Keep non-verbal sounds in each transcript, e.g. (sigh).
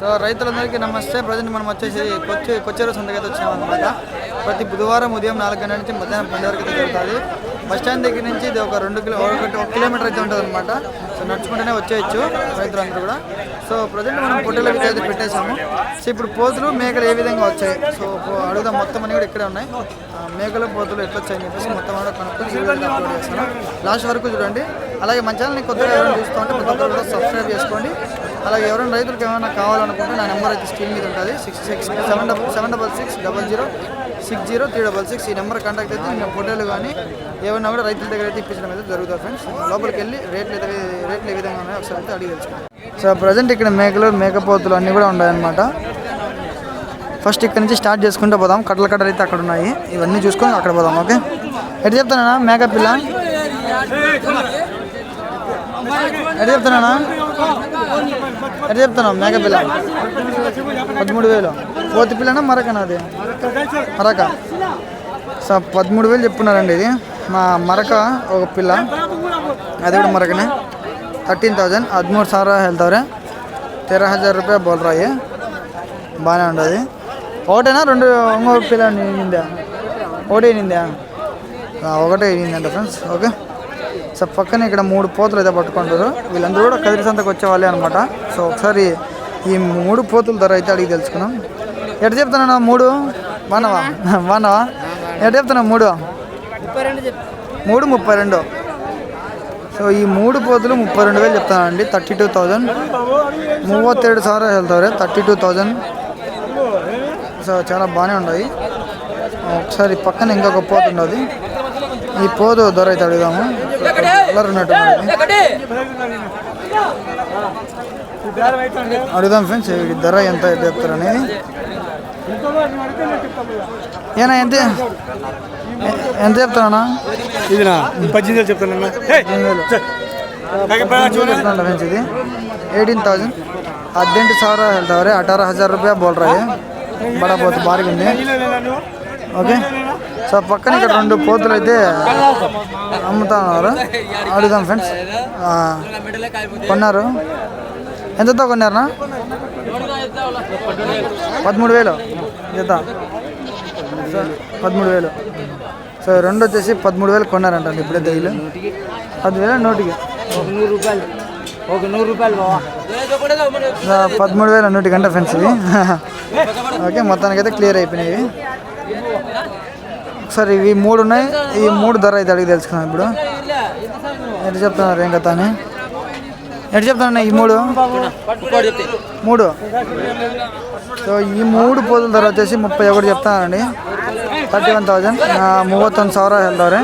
So రైతులందరికీ నమస్తే. Present మనం వచ్చేసి కొచ్చి కొచ్చేరు సంతకైతే వచ్చాము అనమాట ప్రతి బుధవారం ఉదయం నాలుగు గంటల నుంచి మధ్యాహ్నం పది వరకు అయితే జరుగుతుంది. బస్ స్టాండ్ దగ్గర నుంచి ఇది ఒక రెండు కిలో ఒకటి ఒక కిలోమీటర్ అయితే ఉంటుంది అనమాట సో నడుచుకుంటూనే వచ్చేయచ్చు రైతులందరూ కూడా. సో ప్రజెంట్ మనం పొట్టెల అయితే పెట్టేశాము. సో ఇప్పుడు పోతులు మేకలు ఏ విధంగా వచ్చాయి? సో అడుగుదాం. మొత్తం అన్ని కూడా ఇక్కడే ఉన్నాయి. మేకలు పోతులు ఎట్లా వచ్చాయని చెప్పేసి మొత్తం కూడా కనుక్కొని లాస్ట్ వరకు చూడండి. అలాగే మన ఛానల్ని కొత్తగా ఎవరైనా చూస్తూ ఉంటే కూడా సబ్స్క్రైబ్ చేసుకోండి. అలాగే ఎవరైనా రైతులకు ఏమైనా కావాలనుకుంటే నా నెంబర్ అయితే స్క్రీన్ మీద ఉంటుంది. Six six seven double seven double six double zero six zero three double six ఈ నెంబర్ కాంటాక్ట్ అయితే నేను ఫోటోలు కానీ ఏమైనా కూడా రైతుల దగ్గర అయితే ఇప్పించడం అయితే జరుగుతుంది ఫ్రెండ్స్. లోపలికి వెళ్ళి రేట్లు అయితే రేట్లు ఏ విధంగా ఉన్నాయో ఒకసారి అయితే అడిగి సో ప్రజెంట్ ఇక్కడ మేకలు మేకపోతులు అన్నీ కూడా ఉన్నాయన్నమాట. ఫస్ట్ ఇక్కడ నుంచి స్టార్ట్ చేసుకుంటూ పోదాం. కట్టల కట్టలు అయితే అక్కడ ఉన్నాయి. ఇవన్నీ చూసుకొని అక్కడ పోదాం ఓకే? ఎటు చెప్తానా మేకప్ పిల్ల? ఎటు చెప్తానా ఎటు చెప్తాను మేకప్ పిల్ల పదమూడు వేలు పోతి పిల్లనా మరకనా అది మరక సో పదమూడు వేలు చెప్పున్నారండి ఇది మా మరక ఒక పిల్ల అది కూడా మరకనే థర్టీన్ థౌజండ్ ಹದಿಮೂರು ಸಾವಿರ ಹೇಳ್ತವ್ರೆ తెర హజార్ రూపాయ బోల్ రాయి బాగానే ఉండదు ఒకటేనా రెండు ఇంకొక పిల్ల నిందా ఒకటే నిందా ఆ, ఒకటే నిందంట ఫ్రెండ్స్ ఓకే సో పక్కన ఇక్కడ మూడు పోతులు అయితే పట్టుకుంటారు. వీళ్ళందరూ కూడా కదిరి సంతకు వచ్చేవాళ్ళే అనమాట సో ఒకసారి ఈ మూడు పోతుల ధర అయితే అడిగి తెలుసుకున్నాం ఎట్ చెప్తున్నాను మూడు? వానవా వానవా ఎట్ చెప్తున్నావు మూడు? మూడు ముప్పై రెండు. సో ఈ మూడు పోతులు ముప్పై రెండు వేలు చెప్తానండి థర్టీ టూ థౌజండ్. మూవత్తేడు సార్లు వెళ్తారు థర్టీ టూ థౌజండ్. సో చాలా బాగానే ఉన్నాయి. ఒకసారి పక్కన ఇంకొక పోతుండదు ఈ పోతు ధర అయితే అడుగుదాము కలర్ ఉన్నట్టు ఉన్నది. అడుగుదాం ఫ్రెండ్స్ ఈ ధర ఎంత చెప్తారు అనేది ఏనా ఎంత ఎ- ఎంత చెప్తానా ಇದನ್ನ ಪಜ್ಜಿಂದ చెప్తానన్న ಫ್ರೆಂಡ್ಸ್ ಇದು ಏಯ್ಟೀನ್ ತೌಸಂಡ್ ಹದಿನೆಂಟು ಸಾವಿರ ಹೇಳ್ತಾವ್ರೆ ಅಠಾರ ಹಜಾರ್ ರೂಪಾಯಿ ಬೋಲ್ రాయి బడా పోతు భారీగా ఉంది ఓకే. సో పక్కన ఇక్కడ రెండు పోతులు అయితే అమ్ముతున్నారు అడుగుదాం ఫ్రెండ్స్. కొన్నారు. ఎంతతో కొన్నారనా పదమూడు వేలు జత. పదమూడు వేలు సో రెండు వచ్చేసి పదమూడు వేలు కొన్నారంట ఇప్పుడే తెగిలు పదివేల నూటికి? నూరు రూపాయలు ఒక నూరు రూపాయలు పదమూడు వేల నూటి గంట ఫ్రెండ్స్ ఇవి. (laughs) ఓకే మొత్తానికి అయితే క్లియర్ అయిపోయినాయి. సార్ ఇవి మూడు ఉన్నాయి. ఈ మూడు ధర అయితే అడిగి తెలుసుకున్నాం ఇప్పుడు. ఎటు చెప్తున్నారు ఏం కథ అని ఎటు చెప్తున్నా ఈ మూడు? మూడు. సో ఈ మూడు పూజల ధర వచ్చేసి ముప్పై ఒకటి చెప్తానండి థర్టీ వన్ థౌజండ్ మూవత్తొంದು ಸಾವಿರ ಹೇಳ್ದವ್ರೆ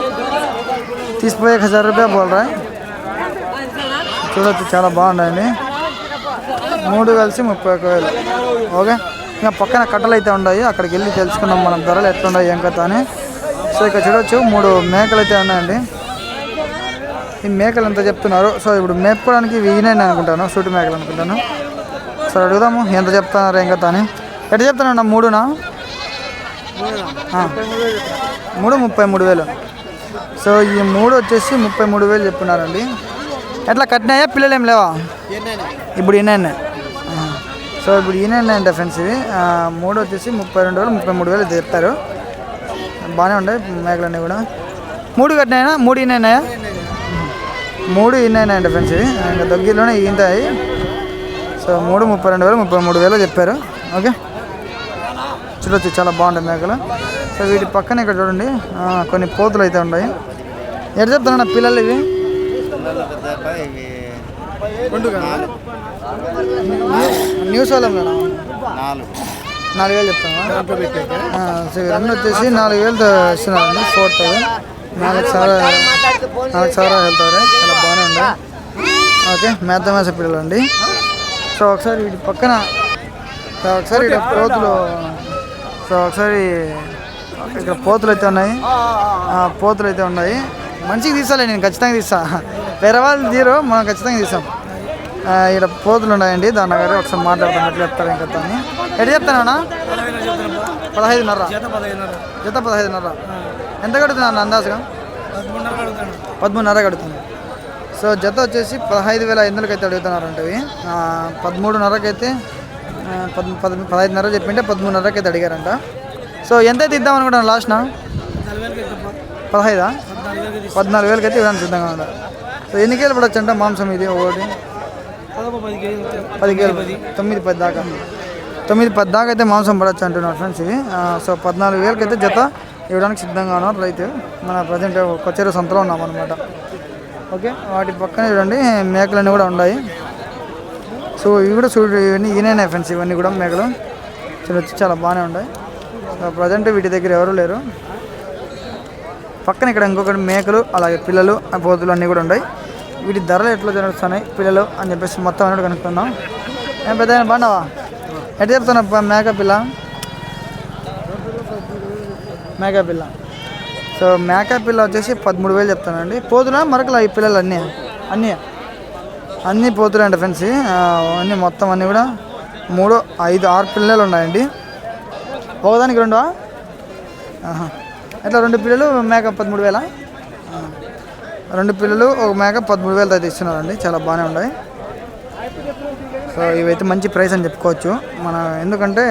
తీసిపోయే హజార్ రూపాయ బోల్రా చూడొచ్చు చాలా బాగుండండి మూడు కలిసి ముప్పై ఒక వేలు. ఓకే? ఇంకా పక్కన కట్టలు అయితే ఉన్నాయి. అక్కడికి వెళ్ళి తెలుసుకున్నాం మనం ధరలు ఎట్లున్నాయి ఏం కథ అని. సో ఇక్కడ చూడొచ్చు మూడు మేకలు అయితే ఉన్నాయండి. ఈ మేకలు ఎంత చెప్తున్నారు? సో ఇప్పుడు మేపుకోవడానికి ఇవి అనుకుంటాను సూటి మేకలు అనుకుంటాను. సో అడుగుదాము ఎంత చెప్తున్నారు ఏం కదా అని. ఎట్లా చెప్తానన్నా మూడునా? మూడు ముప్పై మూడు వేలు. సో ఈ మూడు వచ్చేసి ముప్పై మూడు వేలు చెప్తున్నారండి. ఎట్లా కట్టినాయా? పిల్లలు ఏం లేవా? ఇప్పుడు ఈయన సో ఇప్పుడు ఈయన అంటే ఫ్రెండ్స్ ఇవి మూడు వచ్చేసి ముప్పై రెండు వేలు ముప్పై మూడు వేలు చెప్తారు. బాగానే ఉంటాయి మేకలన్నీ కూడా. మూడు కట్టినాయనా? మూడు ఈయనయా మూడు అంటే ఫ్రెండ్స్ ఇవి. ఇంకా దగ్గరలోనే ఈంతాయి సో మూడు ముప్పై రెండు వేలు ముప్పై మూడు వేలు చెప్పారు. ఓకే. చూడొచ్చు చాలా బాగుంటాయి మేకలు. సో వీటి పక్కన ఇక్కడ చూడండి. కొన్ని పోతులు అయితే ఉన్నాయి. ఎట్లా చెప్తున్నా పిల్లలు ఇవి? న్యూస్ వాళ్ళం నాలుగు వేలు చెప్తాను రెండు వచ్చేసి నాలుగు వేలు ఇస్తున్నారండి ఫోర్ థౌసండ్. నాలుగు సార్లు నాలుగు సార్లు వెళ్తారు చాలా బాగానే ఉంది. ఓకే మేత మేస పిల్లలు అండి సో ఒకసారి వీటి పక్కన సో ఒకసారి ఇక్కడ పోతులు సో ఒకసారి ఇక్కడ పోతులు అయితే ఉన్నాయి. పోతులు అయితే ఉన్నాయి. మంచిగా తీసాలే నేను ఖచ్చితంగా తీసా వేరే వాళ్ళు తీరు మనం ఖచ్చితంగా తీసాం ఇక్కడ పోతులు ఉన్నాయండి దాని దగ్గర ఒకసారి మాట్లాడతాం ఎట్లా చెప్తారు ఇంకా ఎట్లా చెప్తానా పదహైదున్నర. జత పదహైదున్నర. ఎంత కడుతున్నాను అందాజుగా? పదమూడున్నర కడుతుంది సో జత వచ్చేసి పదహైదు వేల ఐదు వందలకి అయితే అడుగుతున్నారు అంటే పదమూడున్నరకి అయితే ఆ, పద్ పద్ పదహైదున్నర చెప్పింటే పదమూడున్నరకి అయితే అడిగారంట. సో ఎంత అయితే ఇద్దాం అనుకుంటాను లాస్ట్నా పదహైదా? పద్నాలుగు వేలకి అయితే ఇవ్వడానికి సిద్ధంగా ఉన్నారు సో ఎన్ని కేలు పడవచ్చు అంట మాంసం ఇది ఒకటి? పది. కేలు తొమ్మిది పది దాకా. తొమ్మిది పద్దాకైతే అయితే మాంసం పడవచ్చు అంటున్నారు ఫ్రెండ్స్ ఇవి సో పద్నాలుగు వేలకి అయితే జత ఇవ్వడానికి సిద్ధంగా ఉన్నారు రైతు. మన ప్రజెంట్ కొచ్చేరు సంతలో ఉన్నాం అనమాట ఓకే వాటి పక్కనే చూడండి మేకలన్నీ కూడా ఉన్నాయి. సో ఇవి కూడా చూడు ఇవన్నీ ఈయనే ఫ్రెండ్స్ ఇవన్నీ కూడా మేకలు. చూడొచ్చు చాలా బాగానే ఉన్నాయి. సో ప్రజెంట్ వీటి దగ్గర ఎవరు లేరు. పక్కన ఇక్కడ ఇంకొకటి మేకలు అలాగే పిల్లలు ఆ పోతులు అన్నీ కూడా ఉన్నాయి. వీటి ధరలు ఎట్లా జరుగుతున్నాయి పిల్లలు అని చెప్పేసి మొత్తం అన్నట్టు కనుక్కున్నాం ఏం పెద్ద బాగున్నావా? ఎట్లా చెప్తున్నా మేక పిల్ల? మేక పిల్ల. సో మేక పిల్ల వచ్చేసి పదమూడు వేలు చెప్తానండి. పోతున్నా మరకలా ఈ పిల్లలు అన్నీ? అన్నీ? అన్నీ పోతున్నాయండి ఫ్రెండ్స్. అన్నీ మొత్తం అన్నీ కూడా మూడు ఐదు ఆరు పిల్లలు ఉన్నాయండి. ఒకదానికి రెండా? ఎట్లా రెండు పిల్లలు మేక పదమూడు వేల? రెండు పిల్లలు ఒక మేక పదమూడు వేలు అయితే ఇస్తున్నారండి చాలా బాగానే ఉన్నాయి. సో ఇవైతే మంచి ప్రైస్ అని చెప్పుకోవచ్చు. మన ఎందుకంటే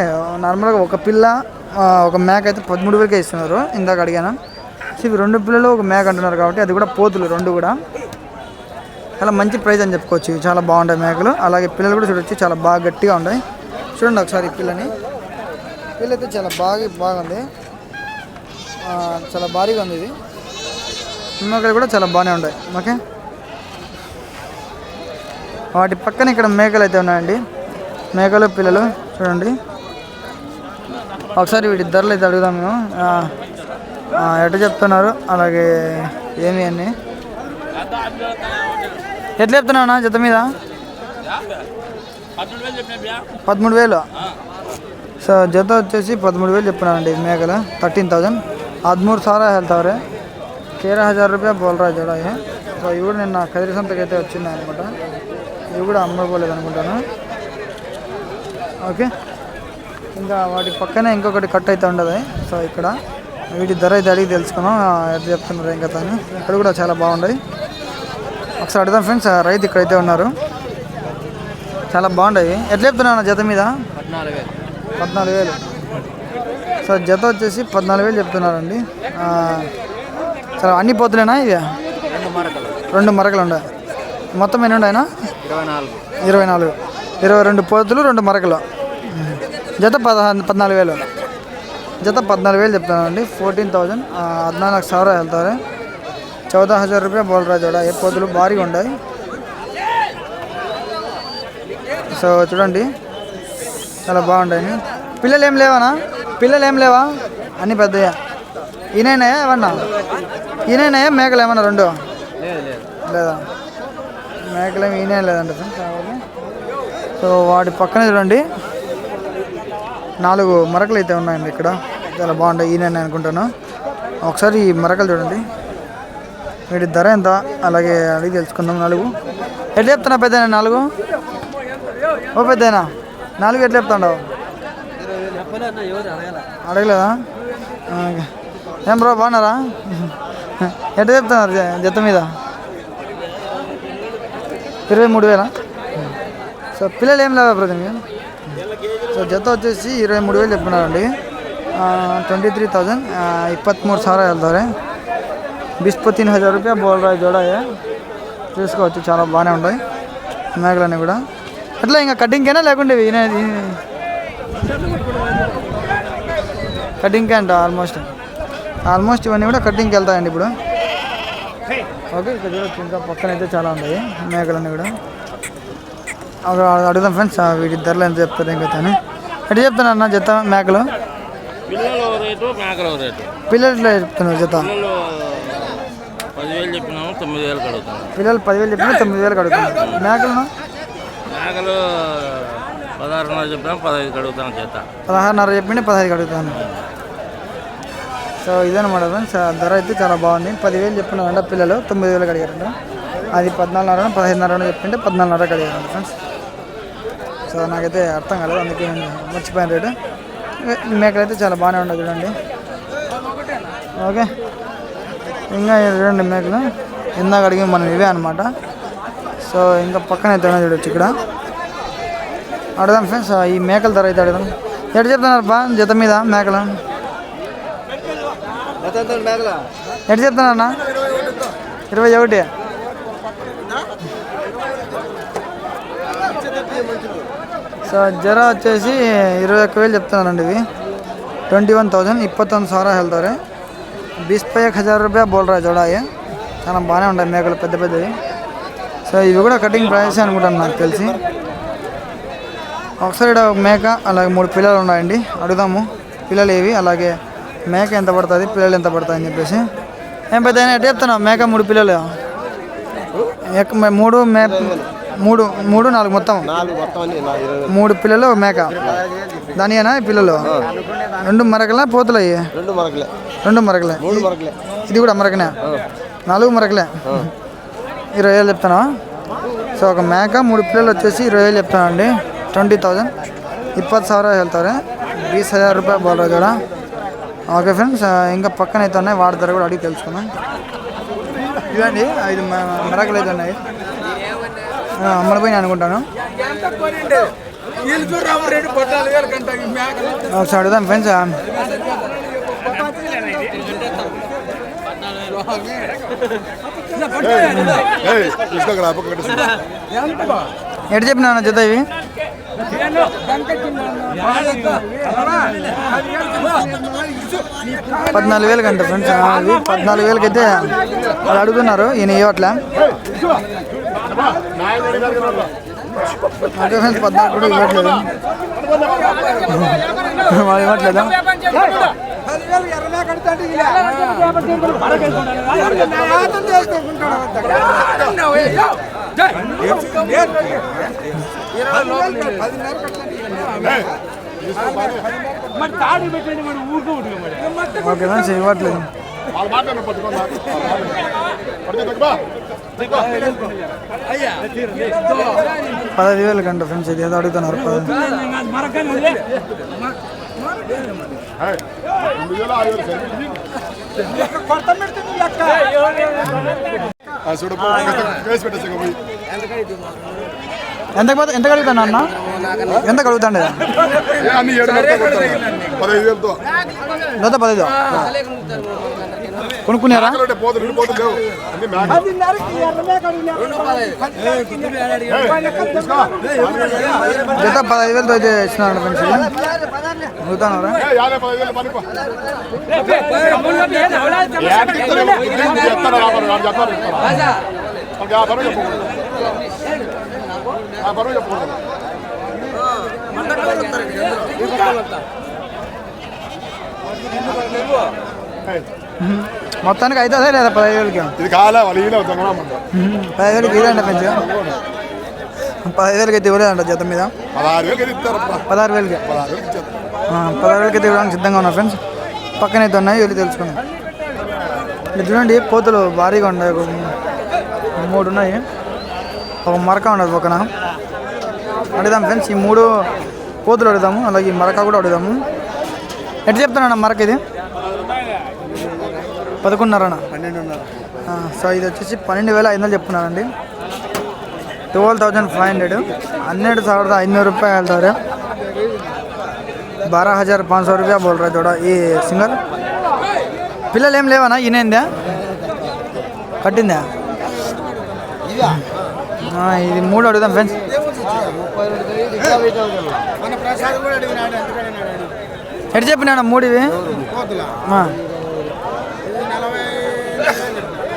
నార్మల్గా ఒక పిల్ల ఒక మేక అయితే పదమూడు వేలకే ఇస్తున్నారు. ఇందాక అడిగాను. సో ఇవి రెండు పిల్లలు ఒక మేక అంటున్నారు కాబట్టి అది కూడా పోతులు రెండు కూడా. చాలా మంచి ప్రైస్ అని చెప్పుకోవచ్చు. ఇవి చాలా బాగుంటాయి మేకలు. అలాగే పిల్లలు కూడా చూడొచ్చు. చాలా బాగా గట్టిగా ఉన్నాయి చూడండి ఒకసారి ఈ పిల్లని. పిల్ల అయితే చాలా బాగా బాగుంది చాలా భారీగా ఉంది ఇది. మేకలు కూడా చాలా బాగానే ఉంటాయి. ఓకే? వాటి పక్కన ఇక్కడ మేకలు అయితే ఉన్నాయండి మేకలు పిల్లలు చూడండి ఒకసారి వీటి ధరలు అయితే అడుగుదాం మేము ఆ, ఆ, ఎట్ట చెప్తున్నారు అలాగే ఏమి అని ఎట్లా చెప్తున్నావునా జత మీద పదమూడు వేలు సో జత వచ్చేసి పదమూడు వేలు చెప్తున్నానండి ఈ మేకలు ತರ್ಟೀನ್ ತೌಸಂಡ್ ಹದಿಮೂರು ಸಾವಿರ ಹೇಳ್ತಾವ್ರೆ కేర హజార్ రూపాయ బోల్రా జడ ఇవి. సో ఇవి కూడా నిన్న కదిరి సంతకి అయితే వచ్చింది అనమాట ఇవి కూడా అమ్మకపోలేదు అనుకుంటాను? ఓకే. ఇంకా వాటి పక్కనే ఇంకొకటి కట్ అయితే ఉండదు సో ఇక్కడ వీటి ధర అయితే అడిగి తెలుసుకున్నాం ఎట్లా చెప్తున్నారు ఇంకా తను ఇక్కడ కూడా చాలా బాగున్నాయి ఒకసారి అడుగుదాం ఫ్రెండ్స్ రైతు ఇక్కడైతే ఉన్నారు. చాలా బాగున్నాయి ఎట్లా చెప్తున్నాను జత మీద? పద్నాలుగు వేలు. సో జత వచ్చేసి పద్నాలుగు వేలు చెప్తున్నారండి. సరే అన్ని పోతులేనా ఇవి? రెండు మరకలు. ఉన్నాయి మొత్తం ఎన్ని ఉన్నాయినా ఇరవై నాలుగు. ఇరవై రెండు పోతులు రెండు మరకలు. జత పదహారు పద్నాలుగు వేలు. జత పద్నాలుగు వేలు చెప్తానండి ఫోర్టీన్ థౌజండ్ పద్నాలుగు సవర వెళ్తారు చౌద హజార్ రూపాయ బోల్రా జోడ ఏ పోతులు భారీగా ఉన్నాయి. సో చూడండి. చాలా బాగుండే పిల్లలు ఏం లేవానా? పిల్లలు ఏం లేవా? అన్నీ పెద్దయ్యా ఈయనైనాయా ఏమన్నా ఈయనైనాయా మేకలు ఏమన్నా రెండు? లేదా? మేకలు ఏమి ఈయన లేదంట కావాలి సో వాటి పక్కన చూడండి. నాలుగు మరకలు అయితే ఉన్నాయండి ఇక్కడ. చాలా బాగుంటాయి ఈయన అనుకుంటాను. ఒకసారి ఈ మరకలు చూడండి. వీటి ధర ఎంత? అలాగే అడిగి తెలుసుకుందాం. నాలుగు. ఎట్లా చెప్తున్నా పెద్దనా నాలుగు? ఓ పెద్దనా నాలుగు ఎట్లా చెప్తాండవు? అడగలేదా? ఏం బ్రో బాగున్నారా? ఎట్లా చెప్తున్నారు జత మీద? ఇరవై మూడు వేల? సో పిల్లలు ఏం లేవా బ్రదర్ సో జత వచ్చేసి ఇరవై మూడు వేలు చెప్తున్నారండి. ట్వంటీ త్రీ థౌజండ్ ఇప్పత్మూడు సారా వెళ్తారే. బిస్పో తిన్ హజార్ రూపాయ బోల్రాయి జోడ చూసుకోవచ్చు చాలా బాగానే ఉన్నాయి. మేకలన్నీ కూడా. అట్లా ఇంకా కటింగ్కేనా లేకుంటే కటింగ్కే అంట ఆల్మోస్ట్. ఆల్మోస్ట్ ఇవన్నీ కూడా కటింగ్కి వెళ్తాయండి ఇప్పుడు. ఓకే ఇక్కడ చూడొచ్చు ఇంకా పక్కన అయితే చాలా ఉన్నాయి. మేకలన్నీ కూడా. అడుగుదాం ఫ్రెండ్స్ వీటి ధరలు ఎంత చెప్తారు ఇంకా తను ఎట్లా చెప్తాను అన్న జత మేకలు? పిల్లలు మేకలు చెప్తున్నారు జత? పిల్లలు పదివేలు వేలు కడుగుతాను చెప్పినా తొమ్మిది వేలకు అడుగుతున్నారు మేకలను? మేకలు పదహారున్నర చెప్పినా పదహైదు కడుగుతాను చేత పదహారున్నర చెప్పిండి పదహైదు అడుగుతాను. సో ఇదనమాట ఫ్రెండ్స్ ధర అయితే చాలా బాగుంది. పదివేలు చెప్పినారంట పిల్లలు. తొమ్మిది వేలకు అడిగారంట అది పద్నాలుగున్నర పదిహేనున్నర చెప్పింటే పద్నాలుగున్నరకు అడిగారంట ఫ్రెండ్స్ సో నాకైతే అర్థం కాలేదు. అందుకే నేను మర్చిపోయాను రేటు. మేకలైతే చాలా బాగానే ఉండదు చూడండి. ఓకే. ఇంకా చూడండి మేకలు. ఇందాక అడిగి మనం ఇవే అనమాట సో ఇంకా పక్కన అయితే చూడొచ్చు ఇక్కడ. అడుగుదాం ఫ్రెండ్స్ ఈ మేకల ధర అయితే అడుగుదాం. ఎటు చెప్తున్నారు బా జత మీద మేకలు. ఎటు చెప్తున్నా ఇరవై ఒకటి. సో జ్వర వచ్చేసి ఇరవై ఒక్క వేలు చెప్తున్నానండి ఇవి ట్వంಟಿ ಒನ್ ತೌಸಂಡ್ ಇಪ್ಪತ್ತೊಂದು వెళ్తారు బీస్ పై ఒక హజార్ రూపాయ బోల్రా ಜೋಡಾಯಿ చాలా బాగానే ఉంటాయి మేకలు పెద్ద పెద్దవి. సో ఇవి కూడా కటింగ్ ప్రైస్ అనుకుంటాను నాకు తెలిసి. ఒకసారి ఇక్కడ మేక అలాగే మూడు పిల్లలు ఉన్నాయండి. అడుగుదాము. పిల్లలు ఏవి? అలాగే మేక ఎంత పడుతుంది? పిల్లలు ఎంత పడుతుంది అని చెప్పేసి. ఏం పెద్ద ఎట్ చెప్తున్నావు? మేక మూడు పిల్లలు. మూడు మే మూడు మూడు నాలుగు మొత్తం. మూడు పిల్లలు మేక. దానియేనా పిల్లలు. రెండు మరకలే పోతులు అయ్యి. రెండు మరకలే. ఇది కూడా మరకనే? నాలుగు మరకలే? ఇరవై వేలు చెప్తాను? సో ఒక మేక మూడు పిల్లలు వచ్చేసి ఇరవై వేలు చెప్తాను అండి ట్వంటీ థౌజండ్. ಇಪ್ಪತ್ತು సవరా ಹೇಳ್ತಾರೆ బీస్ హజార్ రూపాయలు బాగా ఓకే ఫ్రెండ్స్ ఇంకా పక్కన అయితే ఉన్నాయి వాటి ధర కూడా అడిగి తెలుసుకుందాం ఇవ్వండి ఐదు మెరకలు అయితే ఉన్నాయి ఆ, అమ్మడిపోయినాయి అనుకుంటాను ఒకసారి అడుగుదాం ఫ్రెండ్స్ ఎటు చెప్పినా జత ఇవి పద్నాలుగు వేలు కంట ఫ్రెండ్స్ పద్నాలుగు వేలకి అయితే వాళ్ళు అడుగుతున్నారు ఈయన ఇవ్వట్లే ఓకే ఫ్రెండ్స్ పద్నాలుగు కూడా ఇవ్వట్లేదు వాళ్ళు ఇవ్వట్లేదా ఓకే ఫ్రెండ్స్ ఇవ్వట్లేదు వాళ్ళ మాట నువ్వు పట్టుకోండి పట్టుకో బా పదహైదు వేలు కంట ఫ్రెండ్స్ ఇది ఏదో అడుగుతున్నారు పదహైదు రెండు వేల ఆరు వేలు సరే చూడు వేసి పెట్టేసి పోయి ఎంత పోతే ఎంత కడుగుతాను అన్న ఎంత కడుగుతాండి ఏ అన్ని ఏడు వేలతో కొడతాను పదహైదు వేలతో లేదా పదహైదు కొనుక్కున్నారా అంటే పోతు రెండు పోతులు లేవు అన్ని మేక జత పదహైదు వేలతో అయితే ఇచ్చినారు ఫ్రెండ్స్ ఇది అడుగుతున్నారా వేలు చెప్పకూడదు. మొత్తానికి అవుతుందా లేదా పదహైదు వేలకి ఇది కావాలా వాళ్ళు ఈయన దొంగనమ్మంటారు పదహైదు వేలకి ఇదండి ఫ్రెండ్స్ పదహైదు వేలకి అయితే ఇవ్వలేదంట జత మీద? పదహారు వేలకి ఇస్తారు. పదహారు వేలకి పదహారు అయితే ఇవ్వడానికి సిద్ధంగా ఉన్నా ఫ్రెండ్స్ పక్కన అయితే ఉన్నాయి వెళ్ళి తెలుసుకుందాం. ఇది చూడండి పోతులు భారీగా ఉన్నాయి మూడు ఉన్నాయి. ఒక మరక ఉండదు పక్కన. అడుగుదాం ఫ్రెండ్స్ ఈ మూడు కోతులు అడుగుదాము అలాగే ఈ మరక కూడా అడుగుదాము. ఎట్లా చెప్తానన్న మరక ఇది? పదకొండున్నరనా పన్నెండున్నర. సో ఇది వచ్చేసి పన్నెండు వేల ఐదు వందలు చెప్తున్నానండి ట్వెల్వ్ థౌజండ్ ఫైవ్ హండ్రెడ్. ಹನ್ನೆರಡು ಸಾವಿರದ ಐನೂರು రూపాయలు ಹೇಳ್ತಾರೆ ಬಾರ హజార్ ಪಾಂಚ್ రూపాయ ರೂಪಾಯಿ ಬೋಲ್ರ ಜೋಡ ఈ సింగర్ పిల్లలు ఏం లేవనా ఈయన కట్టిందా? ఇది మూడు అడుగుదాం ఫ్రెండ్స్ ఎటు చెప్పినా మూడు ఇవి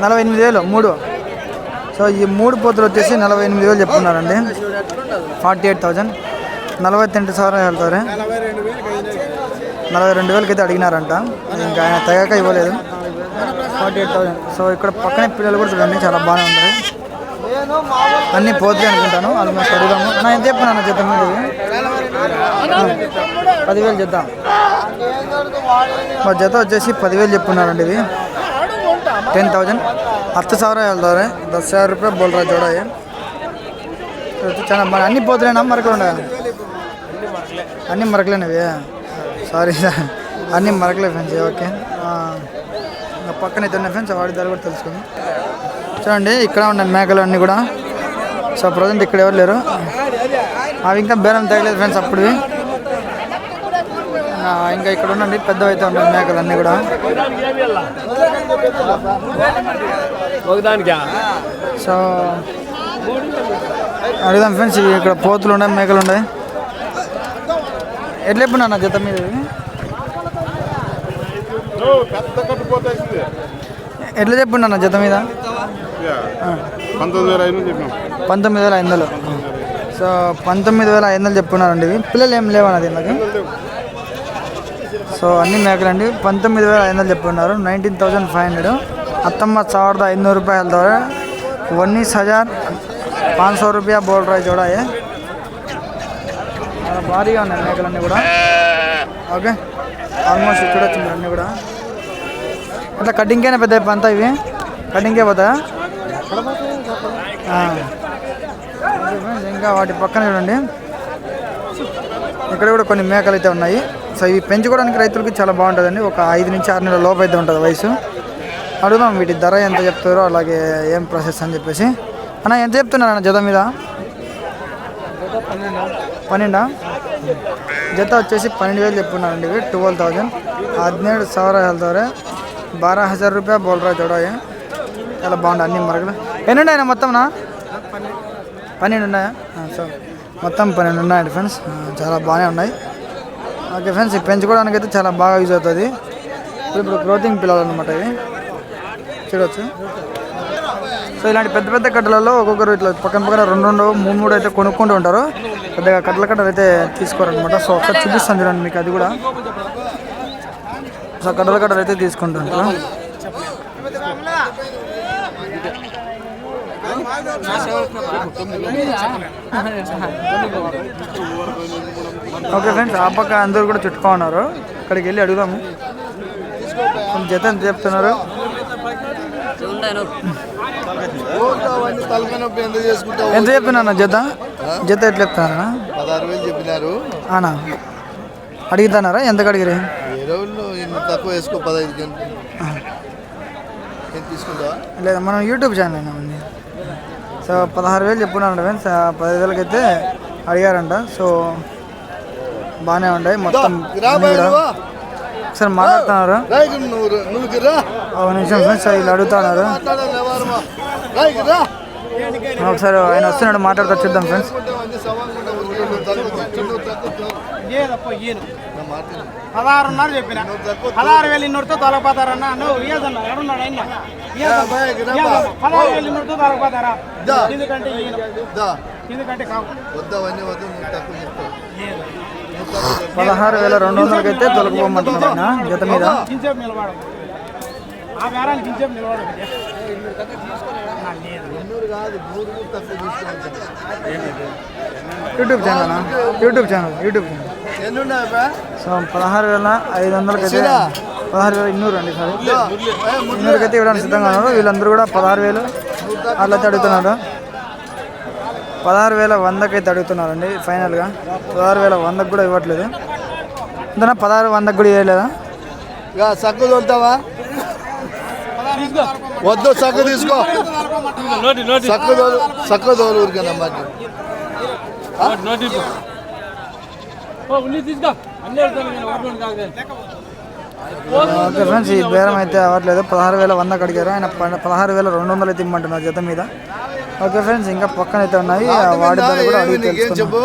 నలభై ఎనిమిది వేలు మూడు. సో ఈ మూడు పోతులు వచ్చేసి నలభై ఎనిమిది వేలు చెప్తున్నారండి. Forty eight thousand. నలభై రెండు సార్ వెళ్తారు నలభై రెండు వేలకి అయితే అడిగినారంట. ఇంకా ఆయన తగ్గక ఇవ్వలేదు. Forty eight thousand. సో ఇక్కడ పక్కనే పిల్లలు కూడా చూడండి చాలా బాగానే ఉంటాయి అన్ని పోతాయి అనుకుంటాను అది మేము అడుగుదాము నా ఎంత చెప్పినా జత మీద ఇవి? పదివేలు జత మా జత వచ్చేసి పదివేలు చెప్పున్నారండి ఇవి ಟೆನ್ ತೌಸಂಡ್ ಹತ್ತು ಸಾವಿರ ಹೇಳ್ದವ್ರೆ ದಸ್ ಸಾವಿರ ರೂಪಾಯಿ ಬೋಲ್ರ ಜೋಡ ಚೆನ್ನಾಗಿ మరి అన్ని పోతులేనా మరకలు అన్ని మరకలేనివి సారీ సార్ అన్ని మరకలే ఫ్రెండ్స్ ఓకే ఆ, ఇంకా పక్కన అయితే ఉన్నాయి ఫ్రెండ్స్ వాడి ధర కూడా తెలుసుకుందాం చూడండి ఇక్కడ ఉన్నాయి మేకలు అన్నీ కూడా. సో ప్రజెంట్ ఇక్కడ ఎవరు లేరు. అవి ఇంకా బేరం తగ్గలేదు ఫ్రెండ్స్ అప్పుడు ఇంకా ఇక్కడ ఉండండి పెద్దవి అయితే ఉన్నాయి మేకలు అన్నీ కూడా సో అడుగుదాం ఫ్రెండ్స్ ఇవి ఇక్కడ పోతులు ఉన్నాయి మేకలు ఉన్నాయి. ఎట్లా ఎప్పుడు నాన్న జత మీద ఎట్లా చెప్పు నాన్న జత మీద? పంతొమ్మిది వేల ఐదు చెప్పినాం పంతొమ్మిది వేల ఐదు వందలు సో పంతొమ్మిది వేల ఐదు వందలు చెప్పుకున్నారండి ఇవి పిల్లలు ఏం లేవన్న దీనికి సో అన్ని మేకలండి పంతొమ్మిది వేల ఐదు వందలు చెప్పుకున్నారు నైన్టీన్ థౌజండ్ ఫైవ్ హండ్రెడ్ ಹತ್ತೊಂಬತ್ತು ಸಾವಿರದ ಐದುನೂರು ರೂಪಾಯಿ ಹೇಳ್ತವ್ರೆ ಉನ್ನಿಸ್ ಹಜಾರ್ పాంచ్ సో రూపాయ బోల్ రాయి చూడ చాలా భారీగా ఉన్నాయి మేకలన్నీ కూడా ఓకే ఆల్మోస్ట్ చూడొచ్చు మీరు అన్నీ కూడా అట్లా కటింగ్కేనే పెద్ద అంతా ఇవి కటింగ్కే పోతాయా ఆ. ఓకే ఫ్రెండ్స్, ఇంకా వాటి పక్కన చూడండి ఇక్కడ కూడా కొన్ని మేకలు అయితే ఉన్నాయి సో ఇవి పెంచుకోవడానికి రైతులకి చాలా బాగుంటుందండి ఒక ఐదు నుంచి ఆరు నెలల లోపు అయితే ఉంటుంది వయసు అడుగుదాం వీటి ధర ఎంత చెప్తారో అలాగే ఏం ప్రాసెస్ అని చెప్పేసి అన్న ఎంత చెప్తున్నారు అన్న జత మీద పన్నెండా జత వచ్చేసి పన్నెండు వేలు చెప్పున్నారండి ఇవి ట్వెల్వ్ థౌజండ్ ಹದಿನೇಳು ಸಾವಿರ ಹೇಳ್ತವ್ರೆ ಬಾರ ಹಜಾರ್ ರೂಪಾಯಿ ಬೋಲ್ರ జోడోయే చాలా బాగుంది అన్ని మరగలు. ఎన్ని ఉన్నాయన్న మొత్తంనా పన్నెండు ఉన్నాయా? సో మొత్తం పన్నెండు ఉన్నాయండి ఫ్రెండ్స్ చాలా బాగానే ఉన్నాయి. ఓకే ఫ్రెండ్స్ ఇవి పెంచుకోవడానికి అయితే చాలా బాగా యూజ్ అవుతుంది. ఇప్పుడు ఇప్పుడు క్లోతింగ్ పిల్లలు అనమాట ఇవి. చూడవచ్చు సో ఇలాంటి పెద్ద పెద్ద కట్టలలో ఒక్కొక్కరు ఇట్లా పక్కన పక్కన రెండు రెండు మూడు మూడు అయితే కొనుక్కుంటూ ఉంటారు. పెద్దగా కట్టల కట్టలు అయితే తీసుకోరనమాట సో ఒకసారి చూపిస్తాను చూడండి మీకు అది కూడా. సో కట్టల కట్టలు అయితే తీసుకుంటుంటారు ఓకే ఫ్రెండ్స్ ఆ పక్క అందరూ కూడా చుట్టుకో ఉన్నారు ఇక్కడికి వెళ్ళి అడుగుదాము. జత ఎంత చెప్తున్నారు? ఎంత చెప్తున్నా జత? జత ఎట్లా చెప్తున్నా పదహారు వేలు చెప్పినారు ఆనా అడుగుతున్నారా ఎంత అడిగిరి తక్కువ వేసుకో పదహైదు తీసుకుంటావా? లేదా మనం యూట్యూబ్ ఛానల్ సో పదహారు వేలు చెప్పున్నారంట ఫ్రెండ్స్ పదిహేను వేలకి అయితే అడిగారంట సో బాగానే ఉన్నాయి మొత్తం. ఒకసారి మాట్లాడుతున్నారు. ఒక నిమిషం ఫ్రెండ్స్ వీళ్ళు అడుగుతున్నారు. ఒకసారి ఆయన వస్తున్నాడు మాట్లాడుతూ చూద్దాం ఫ్రెండ్స్ కొంతమంది సవాంగా ఉన్న ఊరిలో నువ్వు తక్కువ. తింటూ, నువ్వు తక్కువ తినవు. ఏదప్ప ఈయన నా మాట విను. పదహారున్నర చెప్పిన పదహారు వేలు ఇన్నూరుతో తొలగపోతారన్న నువ్వు అయినా బాయ్, ఇక్కడ రా బా. పదహారు వేలు ఇన్నూరుతో తొలగపోతారా. ఎందుకంటే కావు. పదహారు వేల రెండు వందలకి అయితే తొలగిపోమంటున్నాడు ఆయన జత మీద. ఆ బేరానికి తక్కువ తీసుకోవాలి YouTube channel YouTube channel YouTube channel. So పదహారు వేల ఐదు వందలకి అయితే సీదా. పదహారు వేల ఇన్నూరు అండి సారీ. దా. ఏ, ముద్దు. ఇన్నూరుకి అయితే ఇవ్వడానికి సిద్ధంగా ఉన్నారు. వీళ్ళందరూ కూడా పదహారు వేలు అట్లా అడుగుతున్నారు. పదహారు వేల వందకి అయితే అడుగుతున్నారండి ఫైనల్గా. పదహారు వేల వందకు కూడా ఇవ్వట్లేదు. అంతనా పదహారు వందకు కూడా ఇవ్వలేదా? ఇక సగ్గు తోలుతావా? వద్దు సగ్గు తీసుకో. సగ్గు తోలు సగ్గు తోలు ఊరికన్నా మరి ఓకే ఫ్రెండ్స్ ఈ బేరం అయితే అవ్వట్లేదు. పదహారు వేల వందకు అడిగారు. ఆయన పదహారు వేల రెండు వందలు అయితే ఇమ్మంటున్నారు జత మీద. ఓకే ఫ్రెండ్స్ ఇంకా పక్కన అయితే ఉన్నాయి. ఆ వాడి కూడా అడిగి చెప్పు?